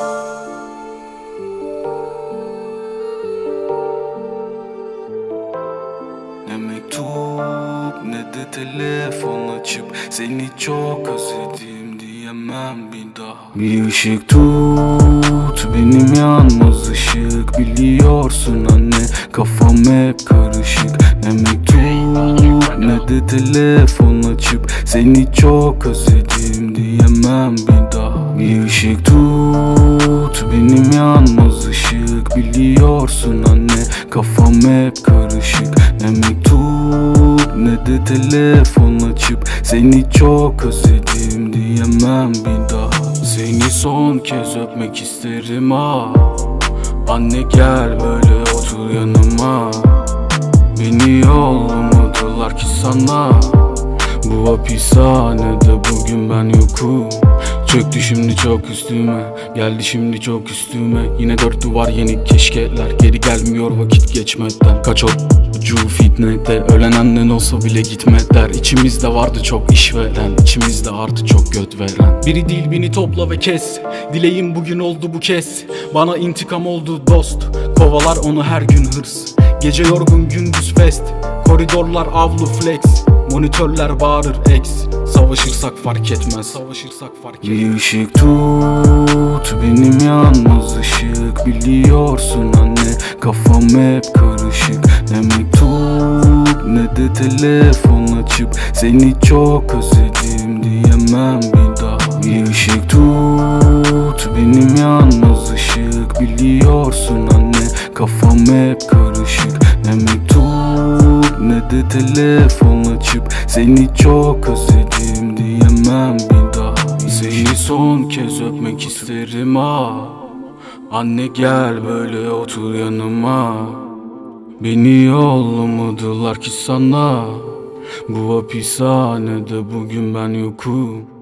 Ne mektup ne de telefon açıp Seni çok özledim diyemem bir daha. Bir ışık tut benim yalnız ışık. Biliyorsun anne kafam hep karışık. Ne mektup ne de telefon açıp Seni çok özledim diyemem bir daha. Bir ışık tut benim yalnız ışık Biliyorsun anne kafam hep karışık. Ne mektup ne de telefon açıp Seni çok özledim diyemem bir daha. Seni son kez öpmek isterim ha Anne gel böyle otur yanıma. Beni yollamadılar ki sana Bu hapishanede bugün ben yokum. Çöktü şimdi çok üstüme Geldi şimdi çok üstüme. Yine dört duvar yeni keşkeler Geri gelmiyor vakit geçmeden Kaç ucu fitnete Ölen annen olsa bile gitme der. İçimizde vardı çok işveren İçimizde artı çok göt veren. Biri değil beni topla ve kes. Dileğim bugün oldu bu kez. Bana intikam oldu dost. Kovalar onu her gün hırs. Gece yorgun gündüz fest. Koridorlar avlu flex Monitörler bağırır ex Savaşırsak fark etmez. Savaşırsak fark etmez. Bir ışık tut benim yalnız ışık. Biliyorsun anne kafam hep karışık. Ne mektup ne de telefon açıp Seni çok özledim diyemem bir daha. Bir ışık tut benim yalnız de telefon açıp Seni çok özledim diyemem bir daha. Seni son kez öpmek isterim ha Anne gel böyle otur yanıma. Beni yollamadılar ki sana. Bu hapishanede bugün ben yokum